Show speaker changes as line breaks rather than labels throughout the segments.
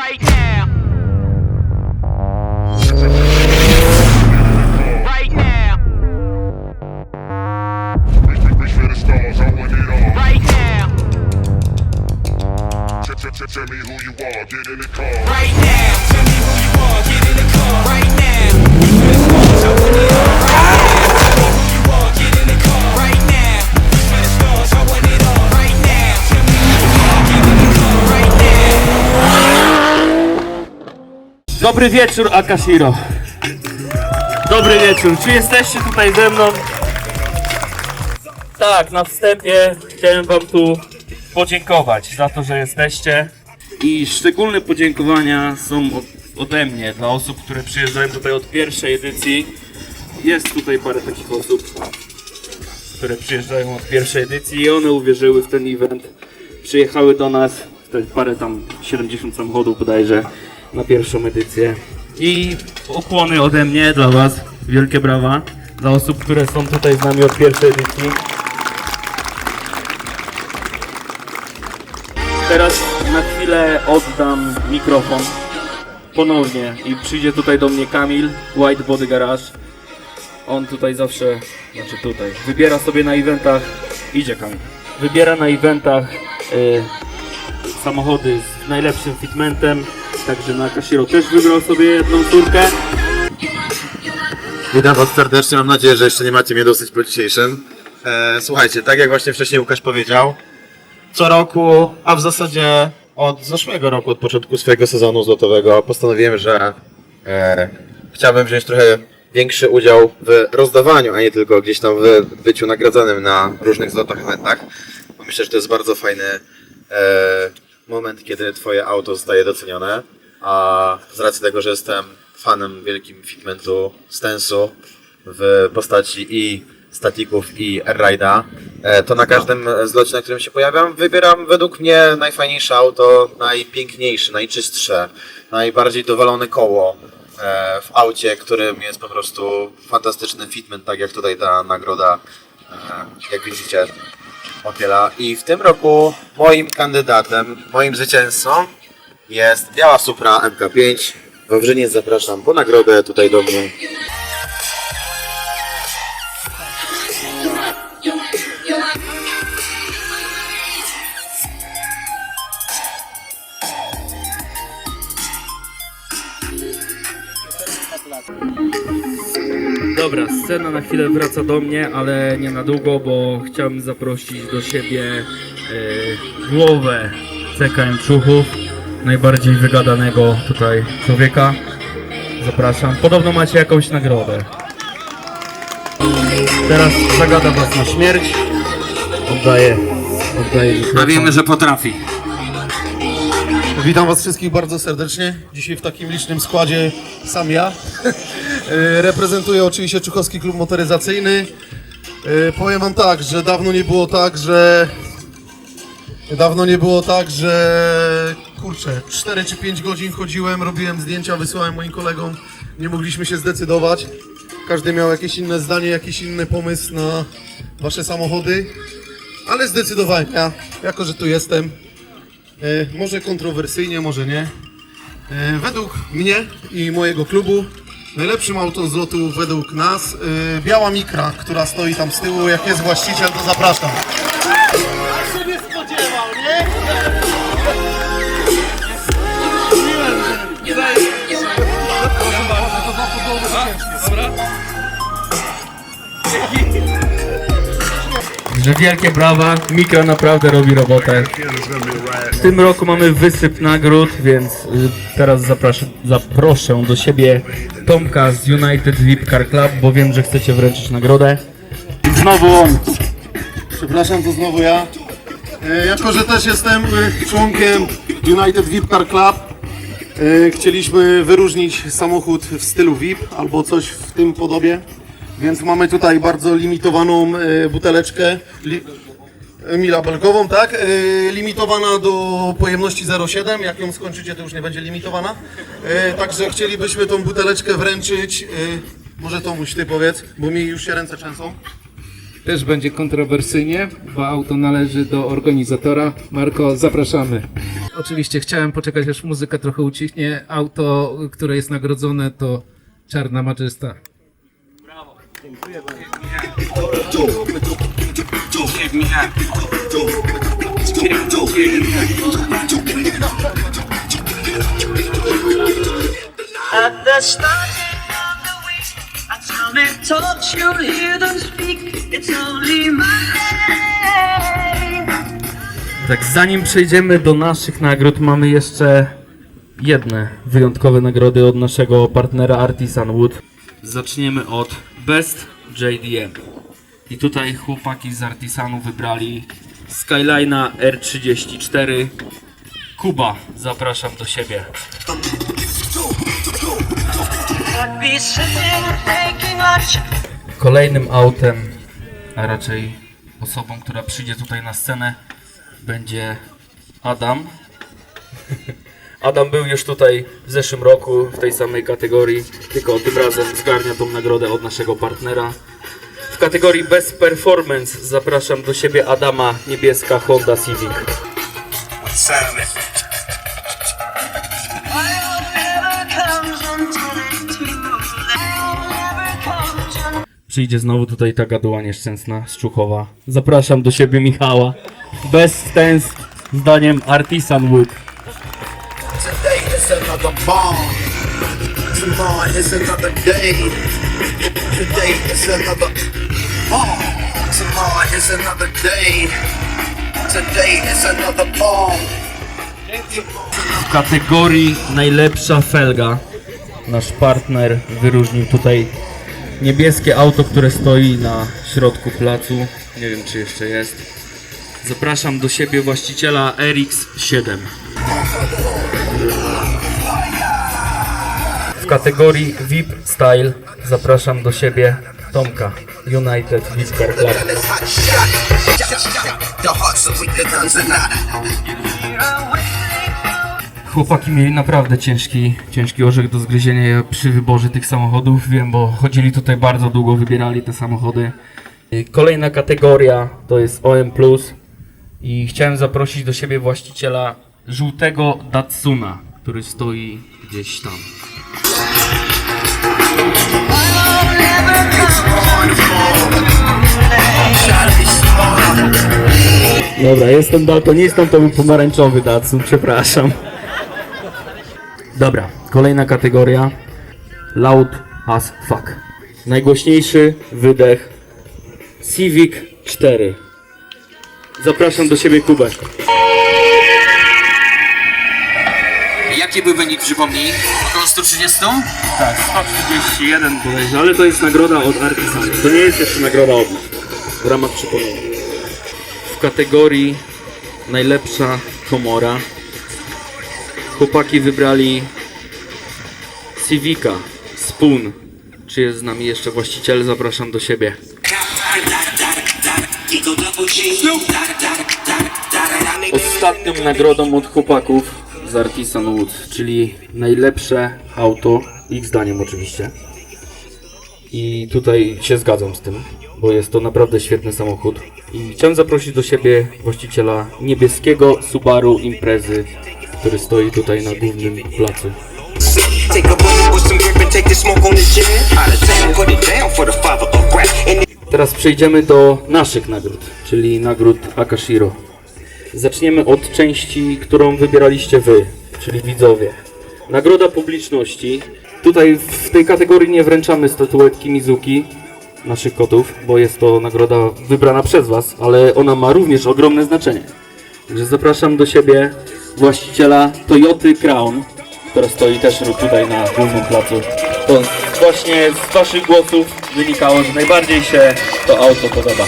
Right now.
Dobry wieczór, Akashiro. Dobry wieczór. Czy jesteście tutaj ze mną? Tak, na wstępie chciałem wam tu podziękować za to, że jesteście. I szczególne podziękowania są od, ode mnie dla osób, które przyjeżdżają tutaj od pierwszej edycji. Jest tutaj parę takich osób, które przyjeżdżają od pierwszej edycji i one uwierzyły w ten event. Przyjechały do nas, parę tam, 70 samochodów bodajże, na pierwszą edycję. I ukłony ode mnie dla Was, wielkie brawa, dla osób, które są tutaj z nami od pierwszej edycji. Teraz na chwilę oddam mikrofon ponownie i przyjdzie tutaj do mnie Kamil, White Body Garage. On tutaj zawsze, znaczy tutaj, wybiera sobie na eventach, idzie Kamil, wybiera na eventach y, samochody z najlepszym fitmentem, także na Kashiro też wybrał sobie jedną córkę.
Witam Was serdecznie, mam nadzieję, że jeszcze nie macie mnie dosyć po dzisiejszym. E, słuchajcie, tak jak właśnie wcześniej Łukasz powiedział, co roku, a w zasadzie od zeszłego roku, od początku swojego sezonu zlotowego postanowiłem, że e, chciałbym wziąć trochę większy udział w rozdawaniu, a nie tylko gdzieś tam w byciu nagradzanym na różnych zlotach, eventach. Bo myślę, że to jest bardzo fajny e, moment, kiedy Twoje auto zostaje docenione, a z racji tego, że jestem fanem wielkim figmentu Stensu w postaci i statików i airride'a, e, to na każdym zlocie, na którym się pojawiam, wybieram według mnie najfajniejsze auto, najpiękniejsze, najczystsze, najbardziej dowalone koło e, w aucie, którym jest po prostu fantastyczny fitment, tak jak tutaj ta nagroda, e, jak widzicie, opiela. I w tym roku moim kandydatem, moim zwycięzcą jest biała Supra MK5. Wawrzyniec zapraszam po nagrodę tutaj do mnie.
Dobra, scena na chwilę wraca do mnie, ale nie na długo, bo chciałbym zaprosić do siebie e, głowę CKM Czuchów, najbardziej wygadanego tutaj człowieka. Zapraszam. Podobno macie jakąś nagrodę. Teraz zagada was na śmierć. Oddaję. Oddaję.
A wiemy, że potrafi.
Witam Was wszystkich bardzo serdecznie. Dzisiaj w takim licznym składzie sam ja. Reprezentuję oczywiście Czukowski Klub Motoryzacyjny. E, Powiem Wam tak, że dawno nie było tak, że. Dawno nie było tak, że. Kurczę, 4 czy 5 godzin chodziłem, robiłem zdjęcia, wysyłałem moim kolegom. Nie mogliśmy się zdecydować. Każdy miał jakieś inne zdanie, jakiś inny pomysł na Wasze samochody. Ale zdecydowałem ja, jako że tu jestem. E, może kontrowersyjnie, może nie. E, według mnie i mojego klubu najlepszym auto z lotu według nas e, biała mikra, która stoi tam z tyłu. Jak jest właściciel, to zapraszam.
Że wielkie brawa, Mikro naprawdę robi robotę. W tym roku mamy wysyp nagród, więc y, teraz zaproszę, zaproszę do siebie Tomka z United VIP Car Club, bo wiem, że chcecie wręczyć nagrodę. I znowu on.
Przepraszam, to znowu ja. E, jako, że też jestem e, członkiem United VIP Car Club, e, chcieliśmy wyróżnić samochód w stylu VIP albo coś w tym podobie. Więc mamy tutaj bardzo limitowaną e, buteleczkę. Li Mila belgową, tak? E, limitowana do pojemności 0,7. Jak ją skończycie, to już nie będzie limitowana. E, także chcielibyśmy tą buteleczkę wręczyć. E, może Tomuś, ty powiedz, bo mi już się ręce trzęsą.
Też będzie kontrowersyjnie, bo auto należy do organizatora. Marko, zapraszamy. Oczywiście chciałem poczekać, aż muzyka trochę ucichnie. Auto, które jest nagrodzone to Czarna Majesτα.
At the starting of the week, I hear them speak. It's only Monday.
Tak, zanim przejdziemy do naszych nagród, mamy jeszcze jedne wyjątkowe nagrody od naszego partnera Artisan Wood. Zaczniemy od Best JDM. I tutaj chłopaki z Artisanu wybrali Skyline'a R34. Kuba, zapraszam do siebie. Kolejnym autem, a raczej osobą, która przyjdzie tutaj na scenę, będzie Adam. Adam był już tutaj w zeszłym roku w tej samej kategorii, tylko tym razem zgarnia tą nagrodę od naszego partnera. W kategorii Best Performance zapraszam do siebie Adama, niebieska Honda Civic. Przyjdzie znowu tutaj ta gaduła nieszczęsna z Czuchowa. Zapraszam do siebie Michała. Best Stance zdaniem Artisan Wood.
Bomb. Tomorrow is another day. Today is another bomb. Tomorrow is another day. Today is another bomb.
w kategorii najlepsza felga. Nasz partner wyróżnił tutaj niebieskie auto, które stoi na środku placu. Nie wiem czy jeszcze jest. Zapraszam do siebie właściciela RX7. Kategorii VIP Style zapraszam do siebie Tomka United VIP Car Club. Chłopaki mieli naprawdę ciężki, ciężki orzech do zgryzienia przy wyborze tych samochodów. Wiem, bo chodzili tutaj bardzo długo, wybierali te samochody. Kolejna kategoria to jest OM+. I chciałem zaprosić do siebie właściciela żółtego Datsuna, który stoi gdzieś tam. Dobra, jestem daltonistą, to był pomarańczowy Datsun, przepraszam. Dobra, kolejna kategoria. Loud as fuck. Najgłośniejszy wydech Civic 4. Zapraszam do siebie Kubę.
Jaki był wynik, przypomnij? Około 130?
Tak, 131 bodajże, ale to jest nagroda od Artisan. To nie jest jeszcze nagroda od nas. W ramach przypomnienia. W kategorii najlepsza komora chłopaki wybrali Civica Spoon. Czy jest z nami jeszcze właściciel? Zapraszam do siebie. Ostatnią nagrodą od chłopaków z Artisan Wood, czyli najlepsze auto, ich zdaniem oczywiście. I tutaj się zgadzam z tym, bo jest to naprawdę świetny samochód. I chciałem zaprosić do siebie właściciela niebieskiego Subaru Imprezy, który stoi tutaj na głównym placu. Teraz przejdziemy do naszych nagród, czyli nagród Akashiro. Zaczniemy od części, którą wybieraliście wy, czyli widzowie. Nagroda publiczności. Tutaj w tej kategorii nie wręczamy statuetki Mizuki, naszych kotów, bo jest to nagroda wybrana przez was, ale ona ma również ogromne znaczenie. Także zapraszam do siebie właściciela Toyoty Crown, która stoi też tutaj na głównym placu. To właśnie z waszych głosów wynikało, że najbardziej się to auto podoba.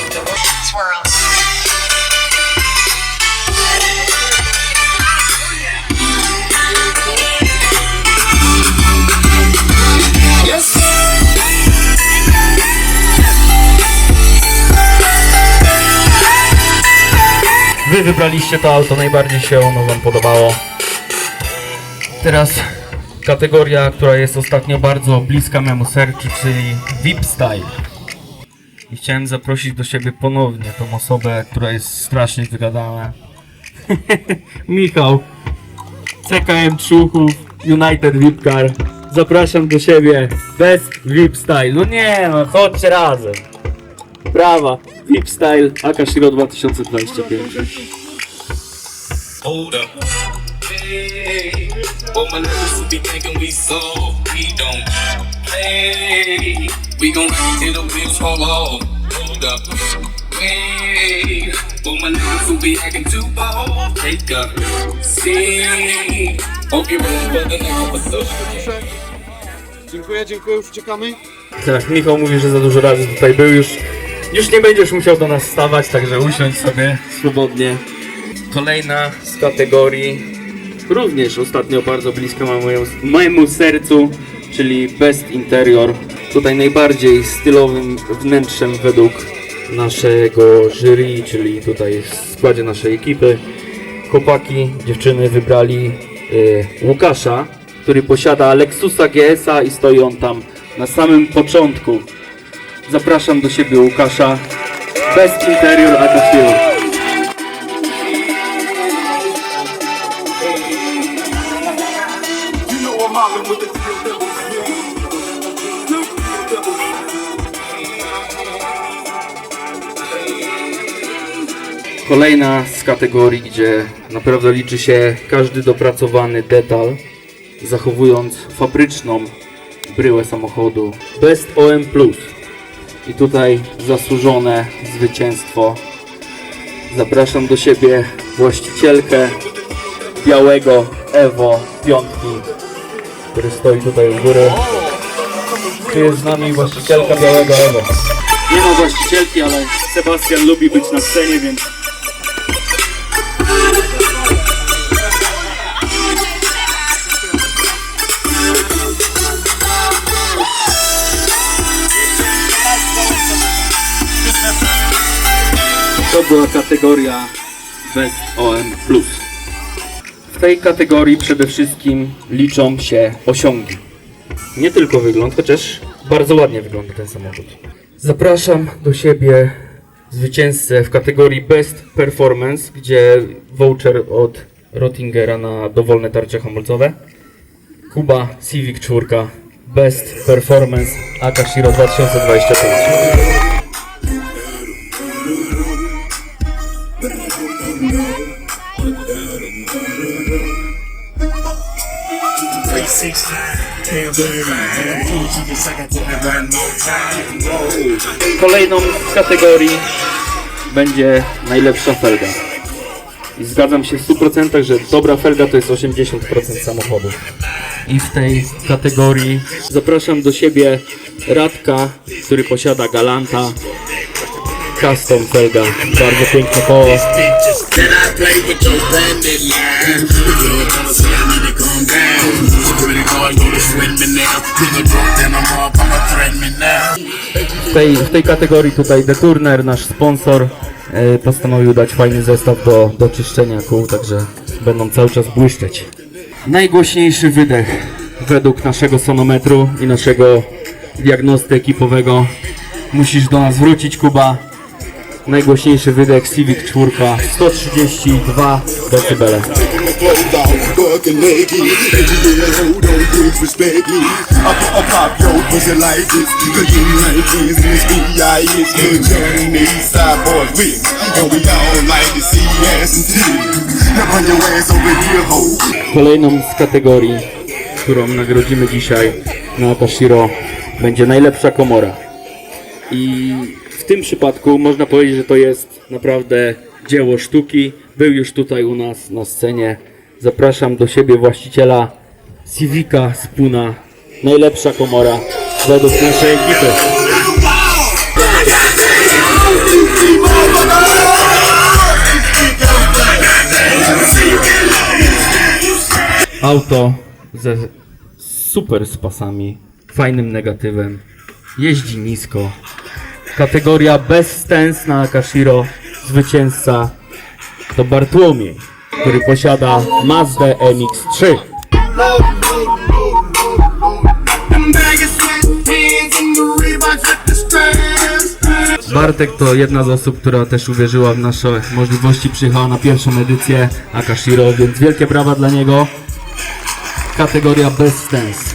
Wy wybraliście to auto, najbardziej się ono wam podobało. Teraz kategoria, która jest ostatnio bardzo bliska memu sercu, czyli VIP Style. I chciałem zaprosić do siebie ponownie tą osobę, która jest strasznie wygadana. Michał. CKM Trzuchów, United VIP Car. Zapraszam do siebie. Best VIP Style. No nie no, chodźcie razem. Brawa. VIP Style Akashiro 2025.
Hold up. Hey, all my niggas who be thinking we so we don't play. We gon' hit the wheels fall off. Hold up. Hey, all my niggas who be acting too bold. Take a seat. Hope you're ready for the next episode.
Dziękuję, dziękuję, już uciekamy.
Tak, Michał mówi, że za dużo razy tutaj był już. Już nie będziesz musiał do nas stawać, także usiądź sobie swobodnie. Kolejna z kategorii, również ostatnio bardzo bliska mojemu, mojemu sercu, czyli Best Interior. Tutaj najbardziej stylowym wnętrzem według naszego jury, czyli tutaj w składzie naszej ekipy. Chłopaki, dziewczyny wybrali y, Łukasza, który posiada Lexusa GS-a i stoi on tam na samym początku. Zapraszam do siebie Łukasza. Best Interior Akashiro. Kolejna z kategorii, gdzie naprawdę liczy się każdy dopracowany detal, zachowując fabryczną bryłę samochodu Best OM Plus. I tutaj zasłużone zwycięstwo. Zapraszam do siebie właścicielkę białego Evo piątki, który stoi tutaj u góry. Tu jest z nami właścicielka białego Evo. Nie ma właścicielki, ale Sebastian lubi być na scenie, więc była kategoria Best OM+. W tej kategorii przede wszystkim liczą się osiągi. Nie tylko wygląd, chociaż bardzo ładnie wygląda ten samochód. Zapraszam do siebie zwycięzcę w kategorii Best Performance, gdzie voucher od Rottingera na dowolne tarcze hamulcowe. Kuba Civic 4 Best Performance Akashiro 2025. Kolejną z kategorii będzie najlepsza felga. I zgadzam się w 100%, że dobra felga to jest 80% samochodu. I w tej kategorii zapraszam do siebie Radka, który posiada Galanta Custom Felga. Bardzo piękne koło.
The calm down.
W tej, w tej kategorii tutaj Deturner, nasz sponsor, e, postanowił dać fajny zestaw do, do czyszczenia kół, także będą cały czas błyszczeć. Najgłośniejszy wydech według naszego sonometru i naszego diagnosty ekipowego. Musisz do nas wrócić, Kuba. Najgłośniejszy wydech Civic 4, 132 dB.
Fucking naked. Engineer, hold on, please respect me. Pop, pop your pussy like this. Cause you B.I.S. These side boys with. And we all like to see ass and titties. Now bring your ass over here.
Kolejną z kategorii, którą nagrodzimy dzisiaj na Akashiro, będzie najlepsza komora. I w tym przypadku można powiedzieć, że to jest naprawdę dzieło sztuki. Był już tutaj u nas na scenie. Zapraszam do siebie właściciela Civica Spuna. Najlepsza komora według naszej ekipy. Auto ze super spasami, fajnym negatywem, jeździ nisko. Kategoria bez stance na Akashiro, zwycięzca to Bartłomiej, który posiada Mazda MX-3. Bartek to jedna z osób, która też uwierzyła w nasze możliwości, przyjechała na pierwszą edycję Akashiro, więc wielkie brawa dla niego. Kategoria Best Dance.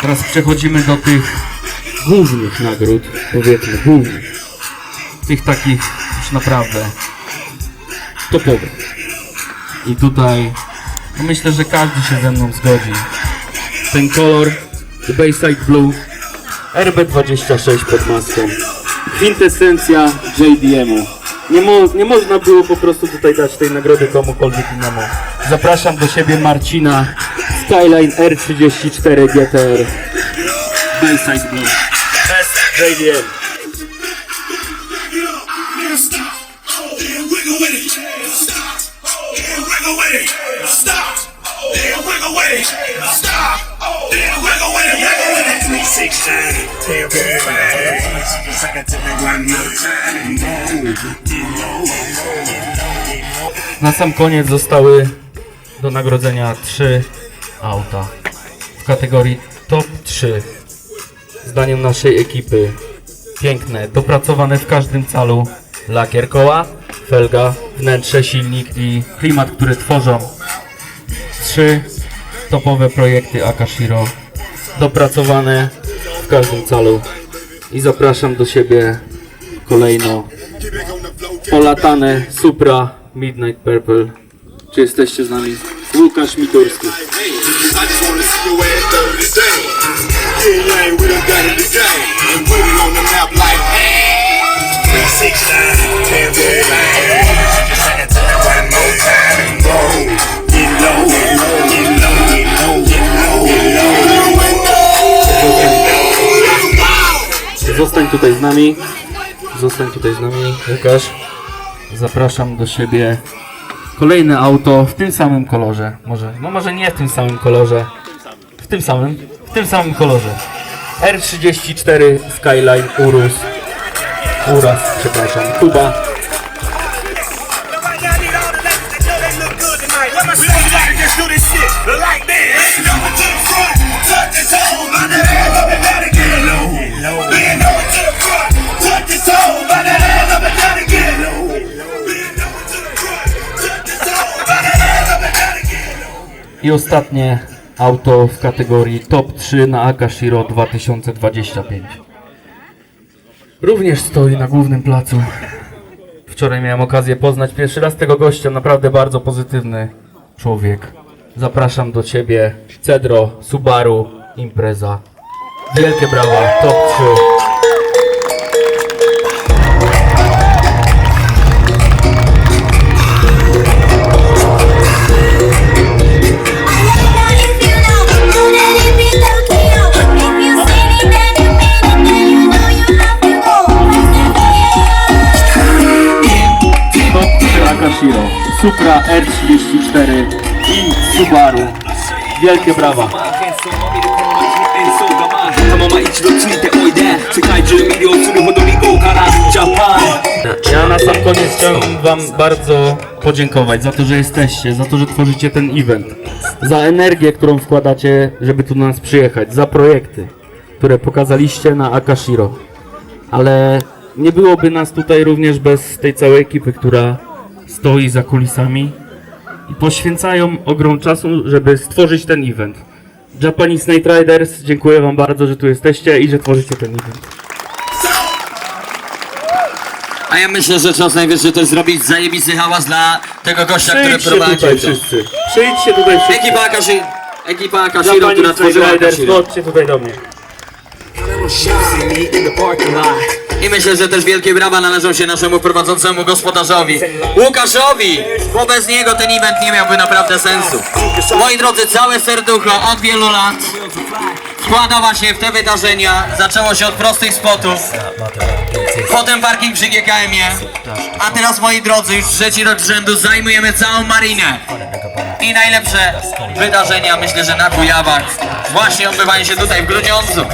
Teraz przechodzimy do tych głównych nagród, powiedzmy głównych. Tych takich już naprawdę topowych. I tutaj no myślę, że każdy się ze mną zgodzi. Ten kolor, The Bayside Blue, RB26 pod maską. Kwintesencja JDM-u. Nie, mo nie można było po prostu tutaj dać tej nagrody komukolwiek innemu. Zapraszam do siebie Marcina Skyline R34 GTR. Bayside Blue. Best JDM. Na sam koniec zostały do nagrodzenia trzy auta w kategorii top 3. Zdaniem naszej ekipy piękne, dopracowane w każdym calu. Lakier koła, felga, wnętrze, silnik i klimat, który tworzą. Trzy topowe projekty Akashiro, dopracowane w każdym calu. I zapraszam do siebie kolejno polatane Supra Midnight Purple. Czy jesteście z nami? Łukasz Miturski.
I
Zostań tutaj z nami. Zostań tutaj z nami, Łukasz. Zapraszam do siebie kolejne auto w tym samym kolorze. Może, no może nie w tym samym kolorze. W tym samym, w tym samym kolorze. R34 Skyline Urus. Uras, przepraszam. Kuba.
Do this shit like this. Bend over to the front, touch your toes, by that ass up and down again. Bend over to the front, touch your toes, by that ass up and down again. Bend over to the front, touch your toes, by that ass up and down again.
I ostatnie auto w kategorii Top 3 na Akashiro 2025. Również stoi na głównym placu. Wczoraj miałem okazję poznać pierwszy raz tego gościa, naprawdę bardzo pozytywny człowiek. Zapraszam do Ciebie, Cedro, Subaru, impreza. Wielkie brawa, top 3. Top 3 Akashiro, Supra R34 i Subaru. Wielkie brawa.
そのまま一度ついておいで世界中魅了するほどに豪華なジャパン
Ja na sam koniec chciałem Wam bardzo podziękować za to, że jesteście, za to, że tworzycie ten event, za energię, którą wkładacie, żeby tu do nas przyjechać, za projekty, które pokazaliście na Akashiro. Ale nie byłoby nas tutaj również bez tej całej ekipy, która stoi za kulisami i poświęcają ogrom czasu, żeby stworzyć ten event. Japanese Night Riders, dziękuję Wam bardzo, że tu jesteście i że tworzycie ten event.
A ja myślę, że czas najwyższy też zrobić zajebisty hałas dla tego gościa, który
Przyjdźcie
prowadzi
tutaj
to.
wszyscy. Przyjdźcie tutaj wszyscy.
Ekipa Akashi, ekipa Akashiro, która
Japanese
tworzyła
Night Riders,
Akashiro.
chodźcie tutaj do mnie.
I myślę, że też wielkie brawa należą się naszemu prowadzącemu gospodarzowi Łukaszowi, bo bez niego ten event nie miałby naprawdę sensu. Moi drodzy, całe serducho od wielu lat wkłada właśnie w te wydarzenia. Zaczęło się od prostych spotów, potem parking przy GKM-ie, a teraz moi drodzy, już trzeci rok z rzędu zajmujemy całą marinę. I najlepsze wydarzenia, myślę, że na Kujawach właśnie odbywają się tutaj w Grudziądzu.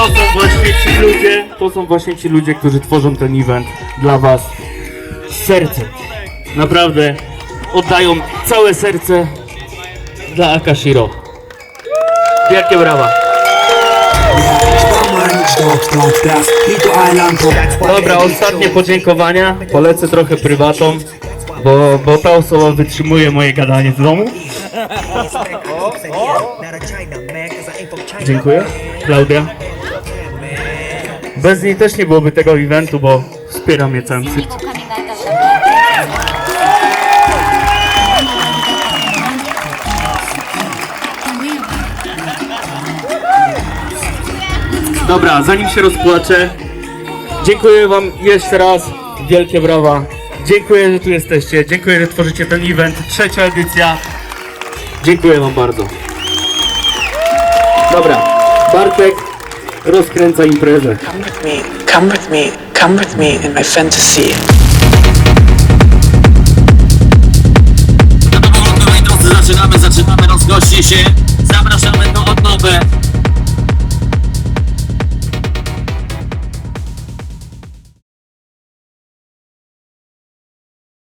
To są właśnie ci ludzie, to są właśnie ci ludzie, którzy tworzą ten event dla was z sercem. Naprawdę oddają całe serce dla Akashiro. Wielkie brawa. Dobra, ostatnie podziękowania. Polecę trochę prywatą, bo, bo ta osoba wytrzymuje moje gadanie w domu. Dziękuję. Klaudia. Bez niej też nie byłoby tego eventu, bo wspiera mnie całym sercem. Dobra, zanim się rozpłaczę, dziękuję wam jeszcze raz, wielkie brawa. Dziękuję, że tu jesteście, dziękuję, że tworzycie ten event, trzecia edycja. Dziękuję wam bardzo. Dobra, Bartek rozkręca imprezę.
Come with me, come with me, come with me in my fantasy.
Zaczynamy, zaczynamy, rozgości się. Zapraszamy do odnowy.